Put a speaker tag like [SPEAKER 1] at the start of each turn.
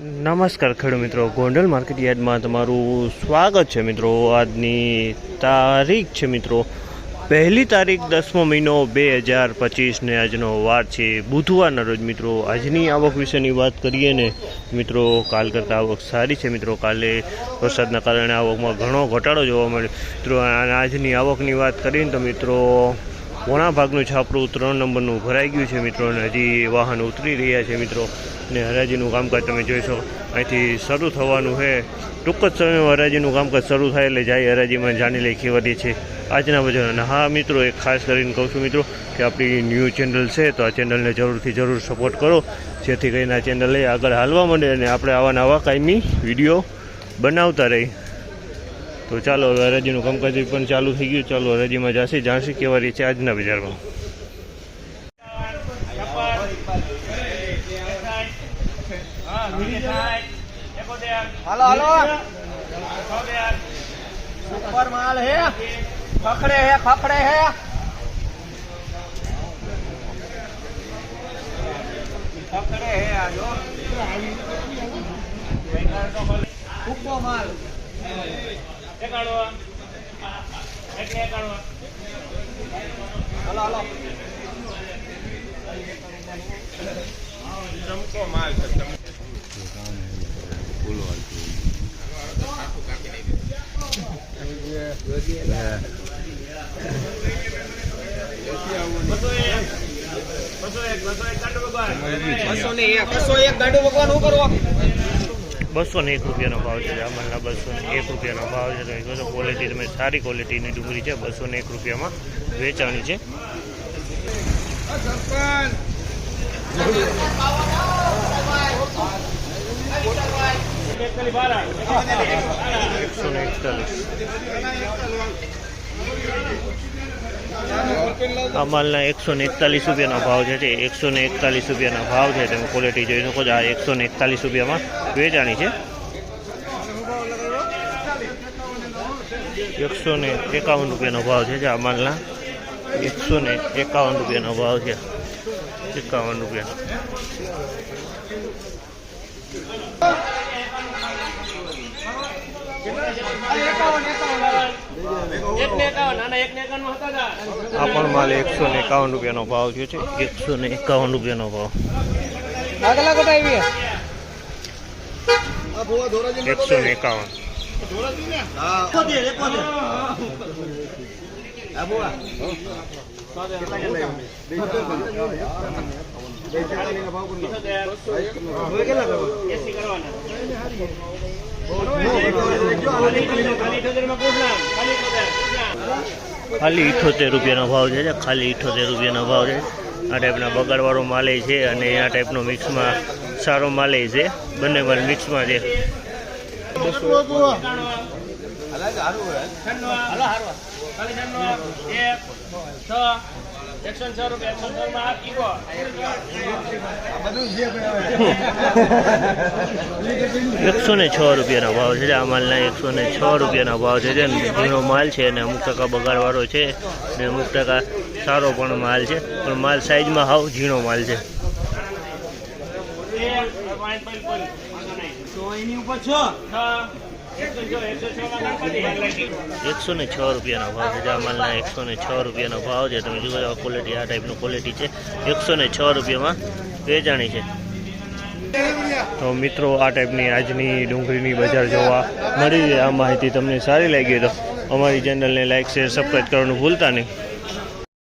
[SPEAKER 1] નમસ્કાર ખેડૂત મિત્રો. ગોંડલ માર્કેટ યાર્ડમાં તમારું સ્વાગત છે મિત્રો. આજની તારીખ છે મિત્રો. પહેલી તારીખ દસમો મહિનો બે હજાર પચીસને આજનો વાર છે. બુધવારના રોજ મિત્રો આજની આવક વિશેની વાત કરીએ ને, મિત્રો કાલ કરતાં આવક સારી છે મિત્રો. કાલે વરસાદના કારણે આવકમાં ઘણો ઘટાડો જોવા મળ્યો. મિત્રો આજની આવકની વાત કરીએ તો મિત્રો ઘણા ભાગનું છાપરું ત્રણ નંબરનું ભરાઈ ગયું છે મિત્રો અને હજી વાહન ઉતરી રહ્યા છે મિત્રો. ને હરાજીનું કામકાજ તમે જોઈ શકો. અહીંથી શરૂ થવાનું છે. ટૂંક જ સમયમાં હરાજીનું કામકાજ શરૂ થાય એટલે જાય હરાજીમાં જાણી લઈ ખેવાતી છે. આજના અને હા, મિત્રો, એક ખાસ કરીને કહું છું, મિત્રો, કે આપણી ન્યૂ ચેનલ છે, તો આ ચેનલને જરૂરથી જરૂર સપોર્ટ કરો. જેથી કરીને આ ચેનલ આગળ હાલવા માંડે અને આપણે આવા નવા કાયમી વીડિયો બનાવતા રહી તો ચાલો, હવે હરાજીનું કામકાજ પણ ચાલુ થઈ ગયું. ચાલો, હરાજીમાં જાશે. જાણશે કેવા છે આજના બજારમાં.
[SPEAKER 2] હાલો હાલો. સુપર માલ હે. ખખડે હે ખખડે હે. ખખડે હે આજો ફૂકો માલ. હાલો હાલો. બસો ને એક બસો એક ગાડું
[SPEAKER 1] બસો ને એક રૂપિયાનો ભાવ છે જામલના બસો ને એક રૂપિયાનો ભાવ છે. ક્વોલિટી તમે સારી ક્વોલિટીની ડુંગળી છે બસો ને એક રૂપિયામાં વેચાણી છે. એકસો ને એકતાલીસ. આ માલના એકસો ને એકતાલીસ રૂપિયાનો ભાવ છે જે એકસો ને એકતાલીસ રૂપિયાનો ભાવ છે. તમે ક્વોલિટી જોઈ શકો છો. આ એકસો ને એકતાલીસ રૂપિયામાં વેચાણી છે. એકસો ને એકાવન રૂપિયાનો ભાવ છે જે આ માલના એકસો ને એકાવન રૂપિયાનો ભાવ છે. એકાવન રૂપિયા. આ પણ માલ એકસો ને એકાવન રૂપિયાનો ભાવ થયો છે. એકસો ને એકાવન રૂપિયાનો ભાવ. એકસો ને એકાવન. ખાલી ઇઠોતેર રૂપિયાનો ભાવ છે ખાલી ઇઠોતેર રૂપિયાનો ભાવ છે. આ ટાઈપના બગાડવાળો માલે છે અને આ ટાઈપનો મિક્સમાં સારો માલે છે. બંને માલ મિક્સમાં છે. એકસો ને છ રૂપિયાનો ભાવ છે આ માલના એકસો ને છ રૂપિયાનો ભાવ છે જેમ ઝીણો માલ છે અને અમુક ટકા બગાડવાળો છે અને અમુક ટકા સારો પણ માલ છે પણ માલ સાઈઝમાં હાવ ઝીણો માલ છે.
[SPEAKER 2] તો એની ઉપર છો
[SPEAKER 1] એકસો ને છ રૂપિયાનો ભાવ છે. જે આ માલના એકસો ને છ રૂપિયાનો ભાવ છે. તમે જુઓ ક્વોલિટી આ ટાઈપનું ક્વોલિટી છે. એકસો ને છ રૂપિયામાં વેચાણી છે. તો મિત્રો, આ ટાઈપની આજની ડુંગળીની બજાર જોવા મળી આ માહિતી તમને સારી લાગી તો અમારી ચેનલને લાઈક શેર સબસ્ક્રાઈબ કરવાનું ભૂલતા નહીં.